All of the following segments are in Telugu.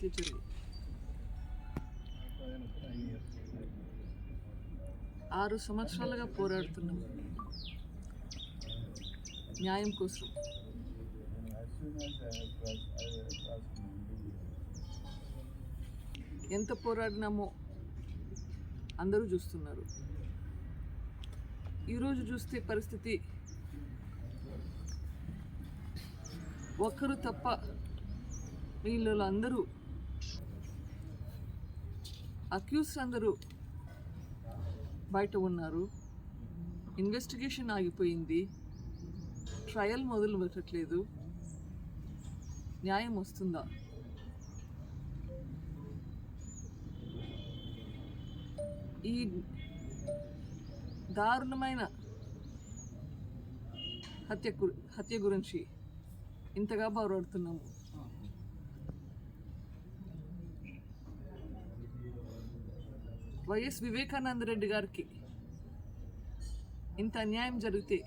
హత్య ఆరు సంవత్సరాలుగా పోరాడుతున్నాం. న్యాయం కోసం. ఎంత పోరాడినామో అందరూ చూస్తున్నారు. ఈరోజు చూస్తే పరిస్థితి ఒక్కరు తప్ప వీళ్ళు అందరూ అక్యూస్ అందరూ బయట ఉన్నారు. ఇన్వెస్టిగేషన్ ఆగిపోయింది. ట్రయల్ మొదలు పెట్టట్లేదు. న్యాయం వస్తుందా? ఈ దారుణమైన హత్య హత్య గురించి ఇంతగా బాగుపడుతున్నాము వైఎస్ వివేకానంద రెడ్డి గారికి ఇంత అన్యాయం జరిగితే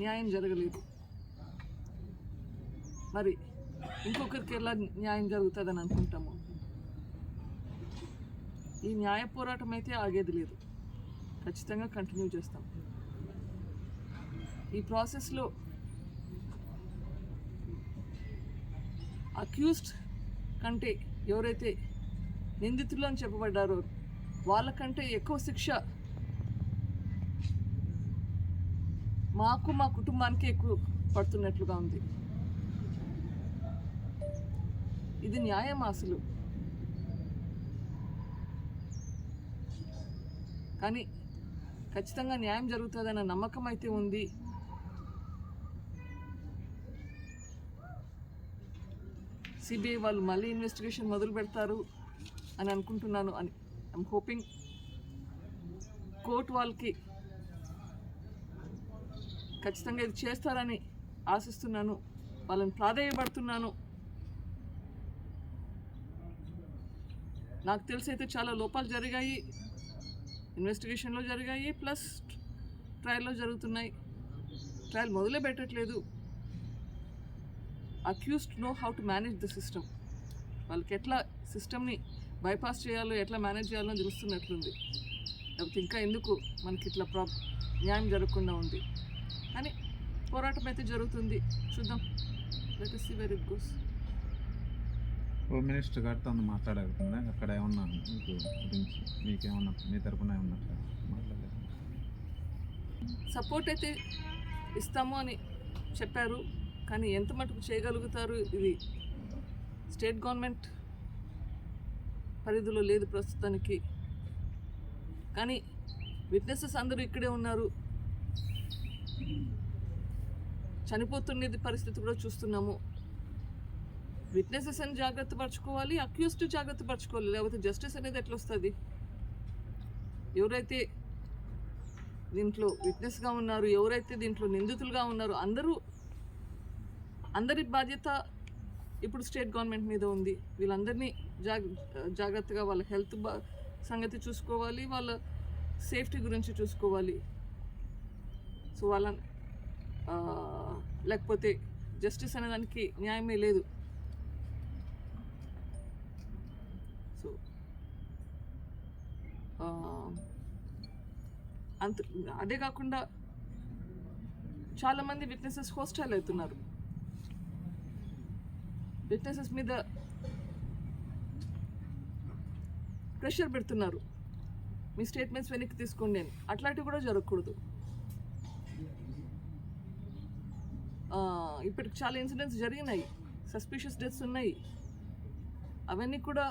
న్యాయం జరగలేదు. మరి ఇంకొకరికి ఎలా న్యాయం జరుగుతుందని అనుకుంటాము? ఈ న్యాయ పోరాటం అయితే ఆగేది లేదు. ఖచ్చితంగా కంటిన్యూ చేస్తాం. ఈ ప్రాసెస్లో అక్యూస్డ్ కంటే ఎవరైతే నిందితులు అని చెప్పబడ్డారు. వాళ్ళకంటే ఎక్కువ శిక్ష మాకు మా కుటుంబానికి ఎక్కువ పడుతున్నట్లుగా ఉంది. ఇది న్యాయం అసలు. కానీ ఖచ్చితంగా న్యాయం జరుగుతుందన్న నమ్మకం అయితే ఉంది. సిబిఐ వాళ్ళు మళ్ళీ ఇన్వెస్టిగేషన్ మొదలు పెడతారు అని అనుకుంటున్నాను అని. ఐమ్ హోపింగ్ కోర్టు వాళ్ళకి ఖచ్చితంగా ఇది చేస్తారని ఆశిస్తున్నాను. వాళ్ళని ప్రాధేయపడుతున్నాను. నాకు తెలిసి అయితే చాలా లోపాలు జరిగాయి. ఇన్వెస్టిగేషన్లో జరిగాయి. ప్లస్ ట్రయల్లో జరుగుతున్నాయి. ట్రయల్ మొదలే పెట్టట్లేదు. Accused know how to manage the system. వాళ్ళకి ఎట్లా సిస్టమ్ని బైపాస్ చేయాలో ఎట్లా మేనేజ్ చేయాలో తెలుస్తున్నట్లుంది. లేకపోతే ఇంకా ఎందుకు మనకి ఇట్లా ప్రా న్యాయం జరగకుండా ఉంది? కానీ పోరాటం అయితే జరుగుతుంది. చూద్దాం. Let see where it goes home minister గారితో మాట్లాడగలుగుతుందా? అక్కడ ఏమన్నా మీకు గురించి మీకేమన్నా మీ తరపున ఏమన్నా సపోర్ట్ అయితే ఇస్తాము అని చెప్పారు. కానీ ఎంత మటుకు చేయగలుగుతారు? ఇది స్టేట్ గవర్నమెంట్ పరిధిలో లేదు ప్రస్తుతానికి. కానీ విట్నెసెస్ అందరూ ఇక్కడే ఉన్నారు. చనిపోతుండేది పరిస్థితి కూడా చూస్తున్నాము. విట్నెసెస్ అని జాగ్రత్త పరచుకోవాలి అక్యూస్డ్ జాగ్రత్త పరచుకోవాలి లేకపోతే జస్టిస్ అనేది ఎట్లా వస్తుంది ఎవరైతే దీంట్లో విట్నెస్గా ఉన్నారు ఎవరైతే దీంట్లో నిందితులుగా ఉన్నారో అందరూ అందరి బాధ్యత ఇప్పుడు స్టేట్ గవర్నమెంట్ మీద ఉంది. వీళ్ళందరినీ జాగ్ జాగ్రత్తగా వాళ్ళ హెల్త్ బా సంగతి చూసుకోవాలి వాళ్ళ సేఫ్టీ గురించి చూసుకోవాలి. సో వాళ్ళ లేకపోతే జస్టిస్ అనేదానికి న్యాయమే లేదు. సో అంత అదే కాకుండా చాలామంది విట్నెసెస్ హోస్టైల్ అవుతున్నారు. బిజినెసెస్ మీద ప్రెషర్ పెడుతున్నారు. మీ స్టేట్మెంట్స్ వెనక్కి తీసుకోండి అని. అట్లాంటివి కూడా జరగకూడదు. ఇప్పటికి చాలా ఇన్సిడెంట్స్ జరిగినాయి. సస్పిషియస్ డెత్స్ ఉన్నాయి. అవన్నీ కూడా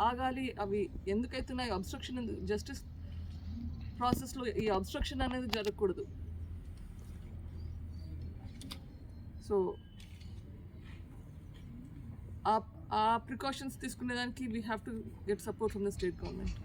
ఆగాలి. అవి ఎందుకైతున్నాయి? అబ్స్ట్రక్షన్ జస్టిస్ ప్రాసెస్లో ఈ అబ్స్ట్రక్షన్ అనేది జరగకూడదు. సో ఆ precautions తీసుకునేదానికి we have to get support from the state government